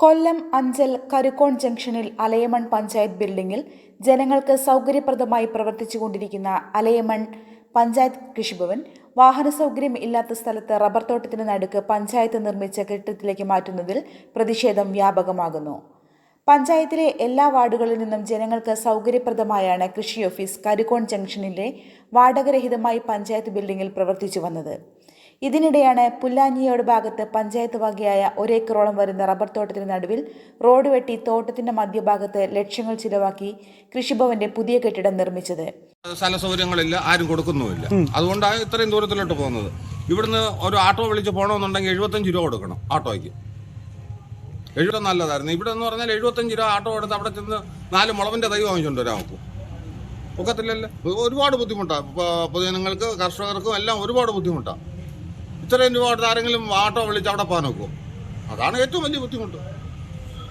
കൊല്ലം അഞ്ചൽ കരുക്കോൺ ജംഗ്ഷനിൽ അലയമൺ പഞ്ചായത്ത് ബിൽഡിംഗിൽ ജനങ്ങൾക്ക് സൗകര്യപ്രദമായി പ്രവർത്തിച്ചുകൊണ്ടിരിക്കുന്ന അലയമൺ പഞ്ചായത്ത് കൃഷിഭവൻ വാഹന സൗകര്യം ഇല്ലാത്ത സ്ഥലത്ത് റബ്ബർ തോട്ടത്തിന് നടുക്ക് പഞ്ചായത്ത് നിർമ്മിച്ച കെട്ടിടത്തിലേക്ക് മാറ്റുന്നതിൽ പ്രതിഷേധം വ്യാപകമാകുന്നു. പഞ്ചായത്തിലെ എല്ലാ വാർഡുകളിൽ നിന്നും ജനങ്ങൾക്ക് സൗകര്യപ്രദമായാണ് കൃഷി ഓഫീസ് കരുക്കോൺ ജംഗ്ഷനിലെ വാടകരഹിതമായി പഞ്ചായത്ത് ബിൽഡിംഗിൽ പ്രവർത്തിച്ചു വന്നത്. ഇതിനിടെയാണ് പുല്ലാഞ്ഞിയോട് ഭാഗത്ത് പഞ്ചായത്ത് വകയായ ഒരേക്കറോളം വരുന്ന റബ്ബർ തോട്ടത്തിന് നടുവിൽ റോഡ് വെട്ടി തോട്ടത്തിന്റെ മധ്യഭാഗത്ത് ലക്ഷ്യങ്ങൾ ചിലവാക്കി കൃഷിഭവന്റെ പുതിയ കെട്ടിടം നിർമ്മിച്ചത്. സ്ഥല സൗകര്യങ്ങളില്ല ആരും കൊടുക്കുന്നുമില്ല. അതുകൊണ്ടാണ് ഇത്രയും ദൂരത്തിലോട്ട് പോകുന്നത്. ഇവിടുന്ന് ഒരു ആട്ടോ വിളിച്ച് പോകണമെന്നുണ്ടെങ്കിൽ എഴുപത്തഞ്ച് രൂപ കൊടുക്കണം ആട്ടോയ്ക്ക്. എഴുപത് നല്ലതായിരുന്നു. ഇവിടെ എന്ന് പറഞ്ഞാൽ എഴുപത്തഞ്ച് രൂപ ആട്ടോ എടുത്ത് അവിടെ ചെന്ന് നാല് മുളവിന്റെ തൈ വാങ്ങിച്ചുകൊണ്ട് വരാമോ ഒക്കത്തില്ലല്ലോ? ഒരുപാട് ബുദ്ധിമുട്ടാണ് പൊതുജനങ്ങൾക്ക് കർഷകർക്കും എല്ലാം ഒരുപാട് ബുദ്ധിമുട്ടാണ് ഇത്രയും രൂപ കൊടുത്ത് ആരെങ്കിലും ഓട്ടോ വിളിച്ച് അവിടെ പോകാൻ നോക്കുമോ അതാണ് ഏറ്റവും വലിയ ബുദ്ധിമുട്ട്.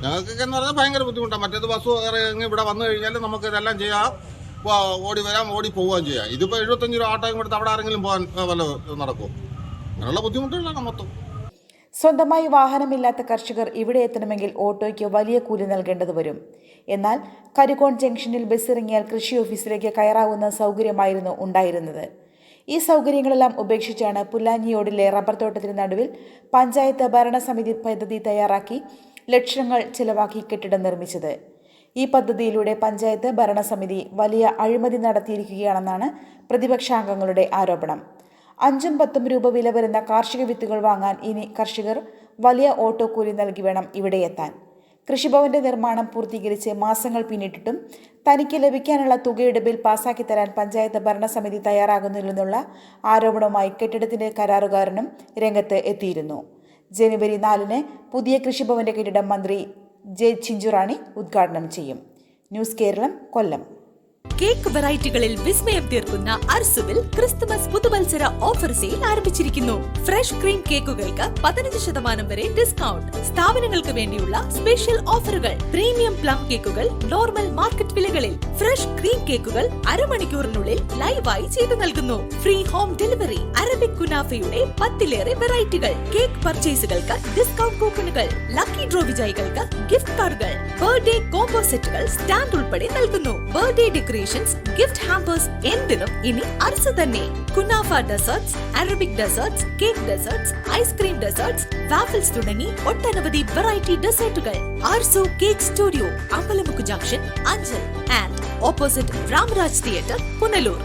ഞങ്ങൾക്കൊക്കെ എന്ന് പറഞ്ഞാൽ ഭയങ്കര ബുദ്ധിമുട്ടാണ്. മറ്റേത് ബസ് ഇറങ്ങി ഇവിടെ വന്നു കഴിഞ്ഞാൽ നമുക്ക് ഇതെല്ലാം ചെയ്യാം. ഓടി വരാം ഓടി പോവുകയും ചെയ്യാം. ഇതിപ്പോൾ എഴുപത്തഞ്ച് രൂപ ആട്ടോയും കൊടുത്ത് അവിടെ ആരെങ്കിലും പോകാൻ വല്ല നടക്കുമോ അങ്ങനെയുള്ള ബുദ്ധിമുട്ടുകളാണ് മൊത്തം. സ്വന്തമായി വാഹനമില്ലാത്ത കർഷകർ ഇവിടെ എത്തണമെങ്കിൽ ഓട്ടോയ്ക്ക് വലിയ കൂലി നൽകേണ്ടത് വരും. എന്നാൽ കരിക്കോൺ ജംഗ്ഷനിൽ ബസ് ഇറങ്ങിയാൽ കൃഷി ഓഫീസിലേക്ക് കയറാവുന്ന സൗകര്യമായിരുന്നു ഉണ്ടായിരുന്നത്. ഈ സൗകര്യങ്ങളെല്ലാം ഉപേക്ഷിച്ചാണ് പുല്ലാഞ്ഞിയോടിലെ റബ്ബർ തോട്ടത്തിന് നടുവിൽ പഞ്ചായത്ത് ഭരണസമിതി പദ്ധതി തയ്യാറാക്കി ലക്ഷങ്ങൾ ചിലവാക്കി കെട്ടിടം നിർമ്മിച്ചത്. ഈ പദ്ധതിയിലൂടെ പഞ്ചായത്ത് ഭരണസമിതി വലിയ അഴിമതി നടത്തിയിരിക്കുകയാണെന്നാണ് പ്രതിപക്ഷാംഗങ്ങളുടെ ആരോപണം. അഞ്ചും പത്തും രൂപ വില വരുന്ന കാർഷിക വിത്തുകൾ വാങ്ങാൻ ഇനി കർഷകർ വലിയ ഓട്ടോ കൂലി നൽകി വേണം ഇവിടെ എത്താൻ കൃഷിഭവന്റെ നിർമ്മാണം പൂർത്തീകരിച്ച് മാസങ്ങൾ പിന്നിട്ടിട്ടും തനിക്ക് ലഭിക്കാനുള്ള തുകയുടെ ബിൽ പാസാക്കി തരാൻ പഞ്ചായത്ത് ഭരണസമിതി തയ്യാറാകുന്നില്ലെന്നുള്ള ആരോപണവുമായി കെട്ടിടത്തിന്റെ കരാറുകാരനും രംഗത്ത് എത്തിയിരുന്നു. ജനുവരി നാലിന് പുതിയ കൃഷിഭവന്റെ കെട്ടിടം മന്ത്രി ജെ ചിഞ്ചുറാണി ഉദ്ഘാടനം ചെയ്യും. ന്യൂസ് കേരളം കൊല്ലം. കേക്ക് വെറൈറ്റികളിൽ വിസ്മയം തീർക്കുന്ന അർസുവിൽ ക്രിസ്തുമസ് പുതുവത്സര ഓഫർ സെയിൽ ആരംഭിച്ചിരിക്കുന്നു. ഫ്രഷ് ക്രീം കേക്കുകൾക്ക് പതിനഞ്ച് ശതമാനം വരെ ഡിസ്കൗണ്ട്. സ്ഥാപനങ്ങൾക്ക് വേണ്ടിയുള്ള സ്പെഷ്യൽ ഓഫറുകൾ. പ്രീമിയം പ്ലം കേക്കുകൾ നോർമൽ മാർക്കറ്റ് വിലകളിൽ. ഫ്രഷ് ക്രീം കേക്കുകൾ അരമണിക്കൂറിനുള്ളിൽ ലൈവായി ചെയ്തു നൽകുന്നു. Free home delivery. അറബിക് കുനാഫയുടെ പത്തിലേറെ വെറൈറ്റികൾ. കേക്ക് പർച്ചേസുകൾക്ക് ഡിസ്കൗണ്ട് കൂപ്പണുകൾ. ലക്കി ഡ്രോ വിജയികൾക്ക് ഗിഫ്റ്റ് കാർഡുകൾ. ബർത്ത്ഡേ കോംബോ സെറ്റുകൾ സ്റ്റാൻഡ് ഉൾപ്പെടെ നൽകുന്നു. ബർത്ത്ഡേ ഡെക്കറേഷൻസ് ഗിഫ്റ്റ് ഹാമ്പേഴ്സ് എന്തിനും ഇനി അർസ് തന്നെ. Kunafa desserts Arabic desserts cake desserts ice cream desserts waffles തുടങ്ങി ഒട്ടനവധി variety ഡെസേർട്ടുകൾ Arzo cake studio Ambalamukku junction Anchal and opposite Ramraj theatre Punalur.